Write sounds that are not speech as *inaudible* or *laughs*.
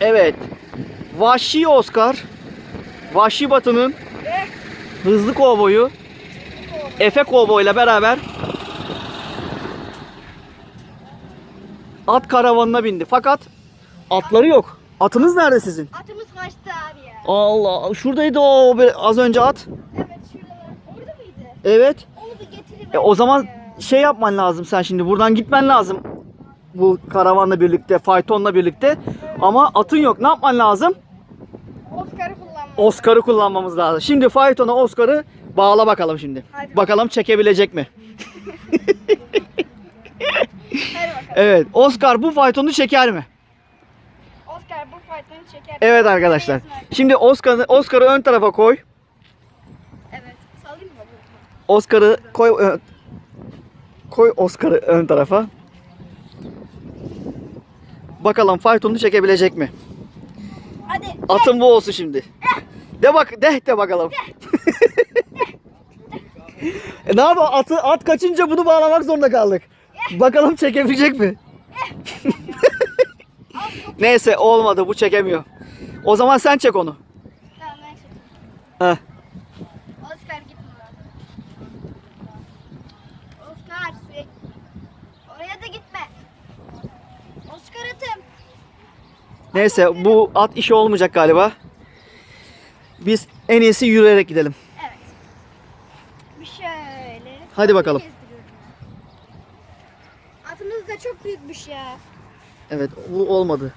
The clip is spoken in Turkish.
Evet. Vahşi Oscar. Vahşi Batı'nın hızlı kovboyu Efe Kovboy ile beraber at karavanına bindi. Fakat atları yok. Atınız nerede sizin? Atımız kaçtı abi ya. Allah şuradaydı o bir- az önce at. Evet şurada. Orada mıydı? Evet. Onu da getirip. E, o zaman şey yapman lazım sen şimdi buradan gitmen lazım. Bu karavanla birlikte, faytonla birlikte. Ama atın yok. Ne yapman lazım? Oscar'ı kullanmak. Oscar'ı kullanmamız lazım. Şimdi faytona Oscar'ı bağla bakalım şimdi. Hadi. Bakalım çekebilecek mi? Hadi bakalım. Evet. Oscar bu faytonu çeker mi? Oscar bu fight'ını çeker. Evet arkadaşlar. Şimdi Oscar'ı Oscar'ı ön tarafa koy. Evet. Salayım mı? Oscar'ı koy ö- koy Oscar'ı ön tarafa. Bakalım faytonu çekebilecek mi? Hadi. Atın bu olsun şimdi. De bak, de de bakalım. *laughs* e ne yapalım? Atı at kaçınca bunu bağlamak zorunda kaldık. Bakalım çekebilecek mi? *laughs* Neyse olmadı bu çekemiyor. O zaman sen çek onu. Tamam ben çekeyim. Neyse bu at işi olmayacak galiba. Biz en iyisi yürüyerek gidelim. Evet. Bir şöyle. Hadi bakalım. Atımız da çok büyükmüş ya. Evet bu olmadı.